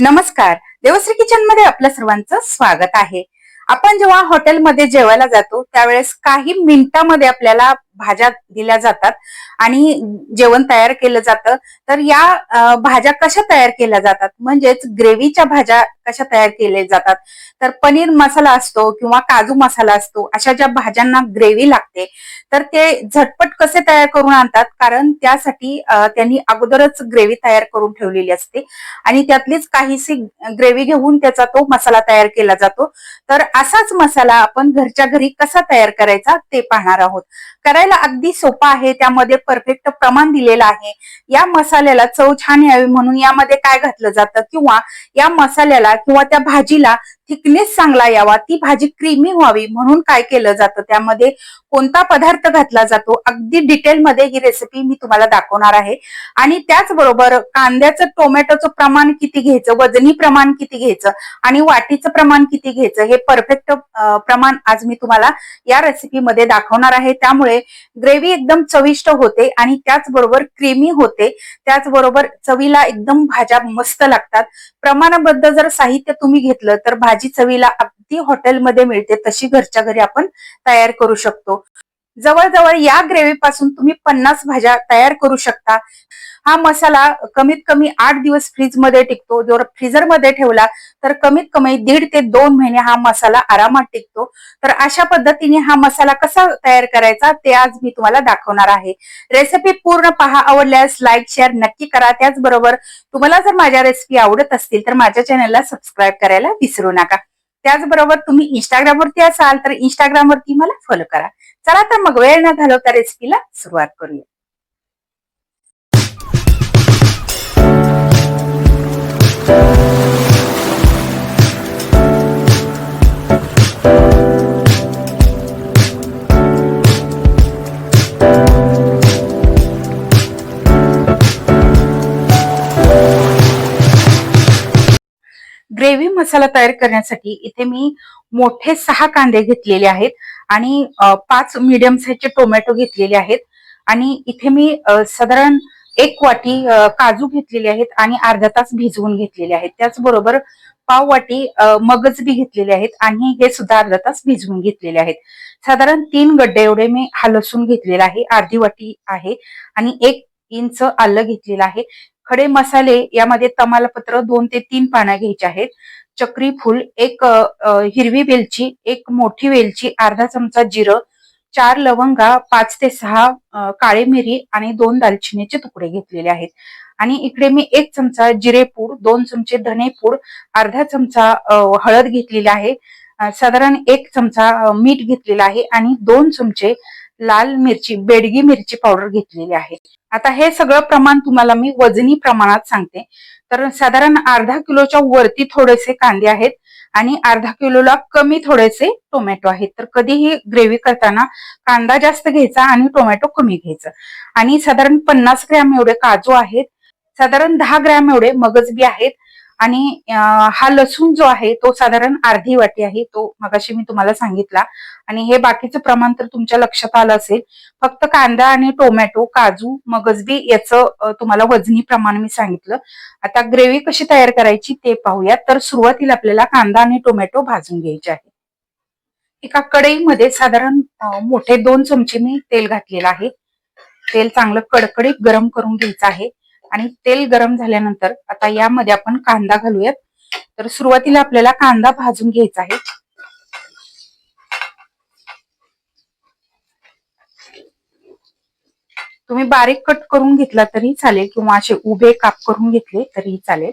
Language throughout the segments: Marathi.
नमस्कार. देवश्री किचनमध्ये आपलं सर्वांचं स्वागत आहे. आपण जेव्हा हॉटेलमध्ये जेवायला जातो त्यावेळेस काही मिनिटांमध्ये आपल्याला भाज्या दिल्या जातात आणि जेवण तयार केलं जातं तर या भाज्या कशा तयार केल्या जातात? म्हणजेच ग्रेव्हीच्या भाज्या कशा तयार केल्या जातात? तर पनीर मसाला असतो किंवा काजू मसाला असतो अशा ज्या भाज्यांना ग्रेव्ही लागते तर ते झटपट कसे तयार करून आणतात? कारण त्यासाठी त्यांनी अगोदरच ग्रेव्ही तयार करून ठेवलेली असते आणि त्यातलीच काहीशी ग्रेव्ही घेऊन त्याचा तो मसाला तयार केला जातो. तर असाच मसाला आपण घरच्या घरी कसा तयार करायचा ते पाहणार आहोत. करायला अगदी सोपा आहे त्यामध्ये परफेक्ट प्रमाण दिलेलं आहे. या मसाल्याला चव छान यावी म्हणून यामध्ये काय घातलं जातं किंवा या मसाल्याला किंवा त्या भाजीला थिकनेस चांगला यावा ती भाजी क्रीमी व्हावी म्हणून काय केलं जातं? त्यामध्ये कोणता पदार्थ घातला जातो? अगदी डिटेलमध्ये ही रेसिपी मी तुम्हाला दाखवणार आहे. आणि त्याचबरोबर कांद्याचं टोमॅटोचं प्रमाण किती घ्यायचं? वजनी प्रमाण किती घ्यायचं? आणि वाटीचं प्रमाण किती घ्यायचं? हे परफेक्ट प्रमाण आज मी तुम्हाला या रेसिपीमध्ये दाखवणार आहे. त्यामुळे ग्रेव्ही एकदम चविष्ट होते आणि त्याचबरोबर क्रीमी होते. त्याचबरोबर चवीला एकदम भाज्या मस्त लागतात. प्रमाणाबद्ध जर साहित्य तुम्ही घेतलं तर भाजी चवीला अगदी हॉटेलमध्ये मिळते तशी घरच्या घरी आपण तयार करू शकतो. जवळजवळ या ग्रेव्ही पासून तुम्ही पन्नास भाज्या तयार करू शकता. हा मसाला कमीत कमी आठ दिवस फ्रीजमध्ये टिकतो. जर फ्रीजरमध्ये ठेवला तर कमीत कमी दीड ते दोन महिने हा मसाला आरामात टिकतो. तर अशा पद्धतीने हा मसाला कसा तयार करायचा ते आज मी तुम्हाला दाखवणार आहे. रेसिपी पूर्ण पहा आवडल्यास लाईक शेअर नक्की करा. त्याचबरोबर तुम्हाला जर माझ्या रेसिपी आवडत असतील तर माझ्या चॅनलला सबस्क्राईब करायला विसरू नका. त्याचबरोबर तुम्ही इंस्टाग्रामवरती असाल तर इंस्टाग्रामवरती मला फॉलो करा. चला तर मग वेळ न घालवता रेसिपीला सुरुवात करूया. ग्रेव्ही मसाला तयार करण्यासाठी इथे मी मोठे सहा कांदे घेतलेले आहेत आणि पाच मीडियम साईजचे टोमॅटो घेतलेले आहेत. आणि इथे मी साधारण एक वाटी काजू घेतलेले आहेत आणि अर्धा तास भिजवून घेतलेले आहेत. त्याचबरोबर पाव वाटी मगज बी घेतलेले आहेत आणि हे सुद्धा अर्धा तास भिजवून घेतलेले आहेत. साधारण तीन गड्डे एवढे मी हा लसूण घेतलेला आहे अर्धी वाटी आहे आणि एक इंच आलं घेतलेलं आहे. खडे मसाले यामध्ये तमालपत्र दोन ते तीन पानं घ्यायचे आहेत. चक्री फूल एक हिरवी वेलची एक मोठी वेलची अर्धा चमचा जिरं चार लवंगा पाच ते सहा काळे काळी मिरी आणि दोन दालचिनीचे तुकडे घेतलेले आहेत. आणि इकडे मी एक चमचा जिरेपूड दोन चमचे धनेपूड अर्धा चमचा हळद घेतलेली आहे. साधारण एक चमचा मीठ घेतलेला आहे आणि दोन चमचे लाल मिरची बेडगी मिरची पावडर घेतलेली आहे. आता हे सगळं प्रमाण तुम्हाला मी वजनी प्रमाणात सांगते. तर साधारण अर्धा किलोच्या वरती थोडेसे कांदे आहेत आणि अर्धा किलोला कमी थोडेसे टोमॅटो आहेत. तर कधीही ग्रेव्ही करताना कांदा जास्त घ्यायचा आणि टोमॅटो कमी घ्यायचं. आणि साधारण पन्नास ग्रॅम एवढे काजू आहेत. साधारण दहा ग्रॅम एवढे मगज बी आहेत. आणि हा लसूण जो आहे तो साधारण अर्धी वाटी आहे तो मगाशी मी तुम्हाला सांगितला. आणि हे बाकीचं प्रमाण तर तुमच्या लक्षात आलं असेल. फक्त कांदा आणि टोमॅटो काजू मगजबी याचं तुम्हाला वजनी प्रमाण मी सांगितलं. आता ग्रेव्ही कशी तयार करायची ते पाहूया तर सुरुवातीला आपल्याला कांदा आणि टोमॅटो भाजून घ्यायचे आहे. एका कढईमध्ये साधारण मोठे दोन चमचे मी तेल घातलेलं आहे. तेल चांगलं कडकडीत गरम करून घ्यायचं आहे. आणि तेल गरम झाल्यानंतर आता यामध्ये आपण कांदा घालूयात. तर सुरुवातीला आपल्याला कांदा भाजून घ्यायचा आहे. तुम्ही बारीक कट करून घेतला तरी चालेल किंवा असे उभे काप करून घेतले तरी चालेल.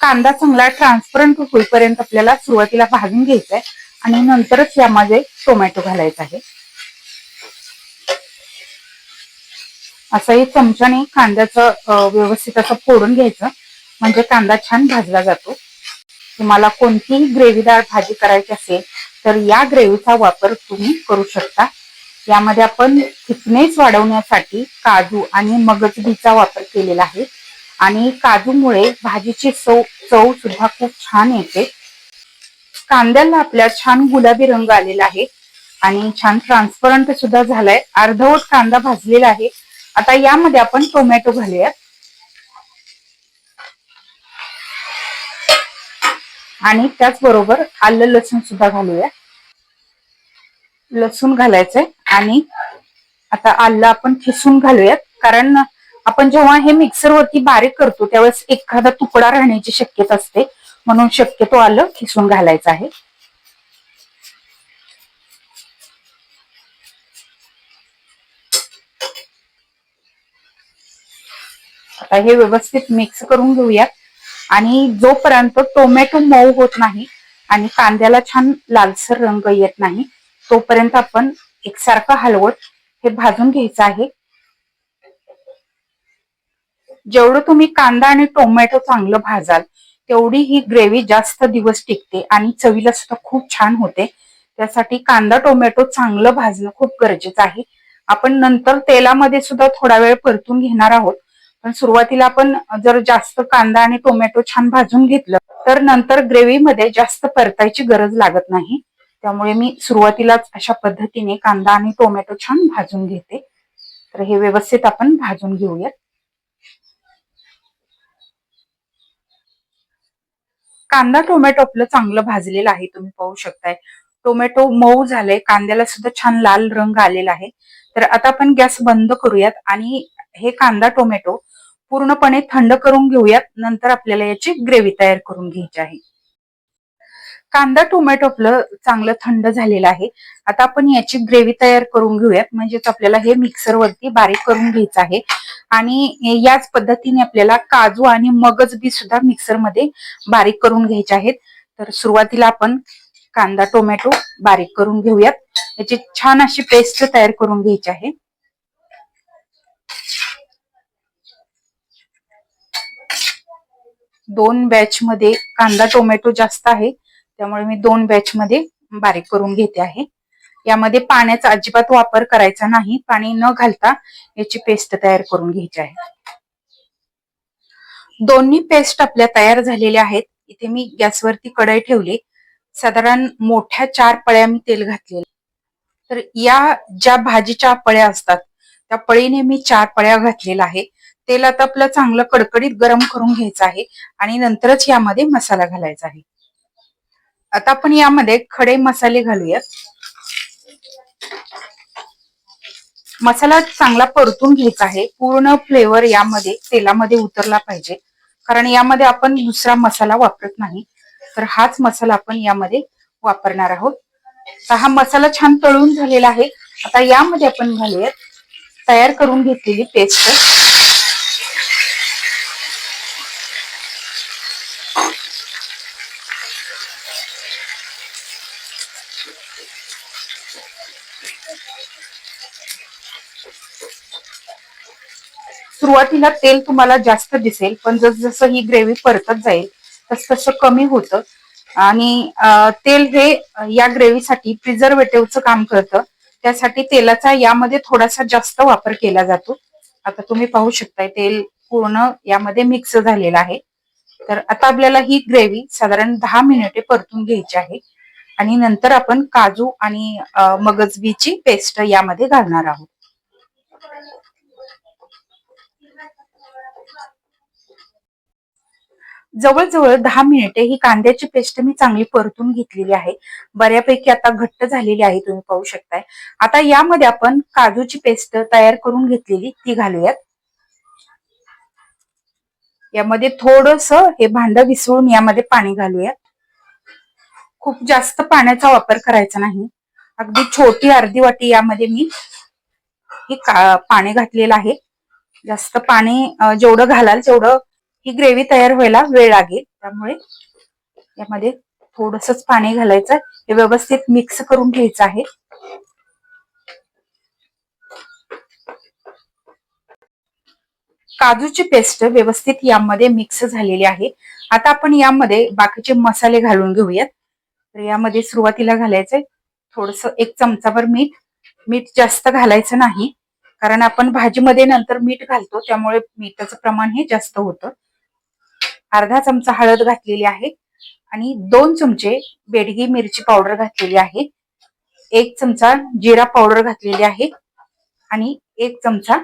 कांदा चांगला ट्रान्सपरंट होईपर्यंत आपल्याला सुरुवातीला भाजून घ्यायचा आहे आणि नंतरच यामध्ये टोमॅटो घालायचा आहे. असंही चमच्याने कांद्याचं व्यवस्थित असं फोडून घ्यायचं. म्हणजे कांदा छान भाजला जातो. तुम्हाला कोणतीही ग्रेव्हीदार भाजी करायची असेल तर या ग्रेव्हीचा वापर तुम्ही करू शकता. यामध्ये आपण थिकनेस वाढवण्यासाठी काजू आणि मगजबीचा वापर केलेला आहे. आणि काजूमुळे भाजीची चव चव सुद्धा खूप छान येते. कांद्याला आपल्या छान गुलाबी रंग आलेला आहे. आणि छान ट्रान्सपरंट सुद्धा झालाय. अर्धवट कांदा भाजलेला आहे. आता यामध्ये आपण टोमॅटो घालूयात. आणि त्याचबरोबर आलं लसूण सुद्धा घालूया लसूण घालायचंय आणि आता आलं आपण खिसून घालूयात. कारण आपण जेव्हा हे मिक्सर वरती बारीक करतो त्यावेळेस एखादा तुकडा राहण्याची शक्यता असते. म्हणून शक्यतो आलं खिसून घालायचं आहे. आता हे व्यवस्थित मिक्स करून घेऊयात. आणि जोपर्यंत टोमॅटो मऊ होत नाही आणि कांद्याला छान लालसर रंग येत नाही तोपर्यंत आपण एकसारखं हलवत हे भाजून घ्यायचं आहे. जेवढं तुम्ही कांदा आणि टोमॅटो चांगलं भाजाल तेवढी ही ग्रेव्ही जास्त दिवस टिकते आणि चवीला सुद्धा खूप छान होते. त्यासाठी कांदा टोमॅटो चांगलं भाजणं खूप गरजेचं आहे. आपण नंतर तेलामध्ये सुद्धा थोडा वेळ परतून घेणार आहोत. पण सुरुवातीला आपण जर जास्त कांदा आणि टोमॅटो छान भाजून घेतलं तर नंतर ग्रेव्हीमध्ये जास्त परतायची गरज लागत नाही. त्यामुळे मी सुरुवातीलाच अशा पद्धतीने कांदा आणि टोमॅटो छान भाजून घेते. तर हे व्यवस्थित आपण भाजून घेऊयात. कांदा टोमॅटो आपलं चांगलं भाजलेलं आहे तुम्ही पाहू शकताय. टोमॅटो मऊ झालंय कांद्याला सुद्धा छान लाल रंग आलेला आहे. तर आता आपण गॅस बंद करूयात आणि हे कांदा टोमॅटो पूर्णपणे थंड करून घेऊयात. नंतर आपल्याला याची ग्रेव्ही तयार करून घ्यायची आहे. कांदा टोमॅटो आपलं चांगलं थंड झालेलं आहे. आता आपण याची ग्रेव्ही तयार करून घेऊयात. म्हणजेच आपल्याला हे मिक्सर वरती बारीक करून घ्यायचं आहे. आणि याच पद्धतीने आपल्याला काजू आणि मगज बी सुद्धा मिक्सरमध्ये बारीक करून घ्यायचे आहेत. तर सुरुवातीला आपण कांदा टोमॅटो बारीक करून घेऊयात. याची छान अशी पेस्ट तयार करून घ्यायची आहे. दोन बॅच मध्ये कांदा टोमॅटो जास्त आहे. त्यामुळे मी दोन बॅच मध्ये बारीक करून घेते आहे. यामध्ये पाण्याचा अजिबात वापर करायचा नाही. पाणी न घालता याची पेस्ट तयार करून घ्यायची आहे. दोन्ही पेस्ट आपल्या तयार झालेल्या आहेत. इथे मी गॅसवरती कढई ठेवली. साधारण मोठ्या चार पळ्या मी तेल घातलेले तर या ज्या भाजीच्या पळ्या असतात त्या पळीने मी चार पळ्या घातलेल्या आहे तेलात आपलं चांगलं कडकडीत गरम करून घ्यायचं आहे आणि नंतरच यामध्ये मसाला घालायचा आहे. आता आपण यामध्ये खडे मसाले घालूयात. मसाला चांगला परतून घ्यायचा आहे. पूर्ण फ्लेवर यामध्ये तेलामध्ये उतरला पाहिजे. कारण यामध्ये आपण दुसरा मसाला वापरत नाही. तर हाच मसाला आपण यामध्ये वापरणार आहोत. तर हा मसाला छान तळून झालेला आहे. आता यामध्ये आपण घालूयात तयार करून घेतलेली पेस्ट सुरुवातीला तेल तुम्हाला जास्त दिसेल पण जसजसं ही ग्रेव्ही परतत जाईल तस तसं कमी होतं. आणि तेल हे या ग्रेव्हीसाठी प्रिझर्वेटिव्हचं काम करतं. त्यासाठी तेलाचा यामध्ये थोडासा जास्त वापर केला जातो. आता तुम्ही पाहू शकताय तेल पूर्ण यामध्ये मिक्स झालेलं आहे. तर आता आपल्याला ही ग्रेव्ही साधारण दहा मिनिटे परतून घ्यायची आहे. आणि नंतर आपण काजू आणि मगजबीची पेस्ट यामध्ये घालणार आहोत. जवळजवळ दहा मिनिटे ही कांद्याची पेस्ट मी चांगली परतून घेतलेली आहे. बऱ्यापैकी आता घट्ट झालेली आहे तुम्ही पाहू शकताय. आता यामध्ये आपण काजूची पेस्ट तयार करून घेतलेली ती घालूयात. यामध्ये थोडस हे भांड विसळून यामध्ये पाणी घालूयात. खूप जास्त पाण्याचा वापर करायचा नाही. अगदी छोटी अर्धी वाटी यामध्ये मी हे पाणी घातलेलं आहे. जास्त पाणी जेवढं घालाल तेवढं ही ग्रेव्ही तयार व्हायला वेळ लागेल. त्यामुळे यामध्ये थोडस पाणी घालायचं. हे व्यवस्थित मिक्स करून घ्यायचं आहे. काजूची पेस्ट व्यवस्थित यामध्ये मिक्स झालेली आहे. आता आपण यामध्ये बाकीचे मसाले घालून घेऊयात. तर यामध्ये सुरुवातीला घालायचंय थोडस एक चमचाभर मीठ. मीठ जास्त घालायचं नाही. कारण आपण भाजीमध्ये नंतर मीठ घालतो त्यामुळे मीठाचं प्रमाण हे जास्त होतं. अर्धा चमचा हळद घातलेली आहे आणि दोन चमचे बेडगी मिरची पावडर घातलेली आहे. एक चमचा जिरा पावडर घातलेली आहे आणि एक चमचा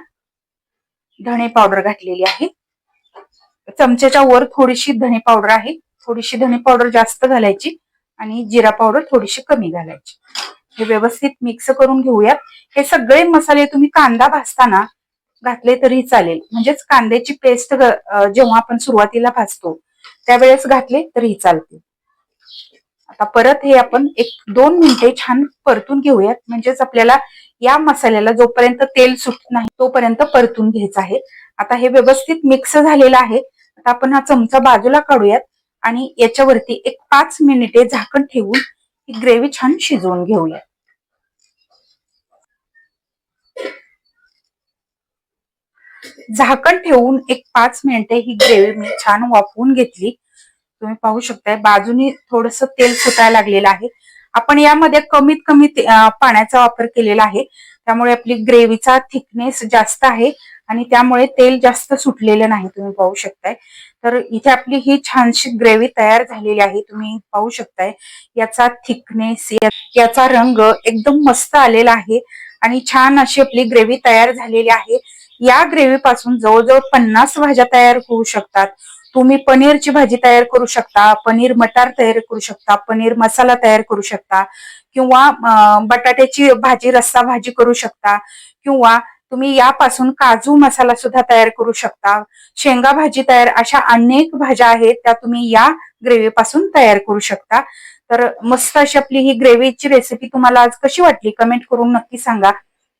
धणे पावडर घातलेली आहे. चमच्याच्या वर थोडीशी धणे पावडर आहे. थोडीशी धने पावडर जास्त घालायची आणि जिरा पावडर थोडीशी कमी घालायची. हे व्यवस्थित मिक्स करून घेऊयात. हे सगळे मसाले तुम्ही कांदा भाजताना घातले तरी चालेल. म्हणजेच कांद्याची पेस्ट जेव्हा आपण सुरुवातीला भाजतो त्यावेळेस घातले तरी चालते आता परत हे आपण एक दोन मिनिटे छान परतून घेऊयात. म्हणजेच आपल्याला या मसाल्याला जोपर्यंत तेल सुट नाही तोपर्यंत परतून घ्यायचं आहे. आता हे व्यवस्थित मिक्स झालेलं आहे. आता आपण हा चमचा बाजूला काढूयात आणि याच्यावरती एक पाच मिनिटे झाकण ठेवून ही ग्रेव्ही छान शिजवून घेऊयात. झाकण ठेवून एक पाच मिनिटे ही ग्रेव्ही मी छान वाफवून घेतली. तुम्ही पाहू शकताय बाजूनी थोडस तेल सुटायला लागलेलं आहे. आपण यामध्ये कमीत कमी पाण्याचा वापर केलेला आहे. त्यामुळे आपली ग्रेव्हीचा थिकनेस जास्त आहे आणि त्यामुळे तेल जास्त सुटलेलं नाही तुम्ही पाहू शकताय. तर इथे आपली ही छानशी ग्रेव्ही तयार झालेली आहे तुम्ही पाहू शकताय. याचा थिकनेस याचा रंग एकदम मस्त आलेला आहे आणि छान अशी आपली ग्रेव्ही तयार झालेली आहे. या ग्रेव्ही पासून जवळजवळ पन्नास भाज्या तयार होऊ शकतात. तुम्ही पनीरची भाजी तयार करू शकता पनीर मटार तयार करू शकता पनीर मसाला तयार करू शकता किंवा बटाट्याची भाजी रस्सा भाजी करू शकता किंवा तुम्ही यापासून काजू मसाला सुद्धा तयार करू शकता. शेंगा भाजी तयार अशा अनेक भाज्या आहेत त्या तुम्ही या ग्रेव्ही पासून तयार करू शकता. तर मस्त अशी आपली ही ग्रेव्हीची रेसिपी तुम्हाला आज कशी वाटली कमेंट करून नक्की सांगा.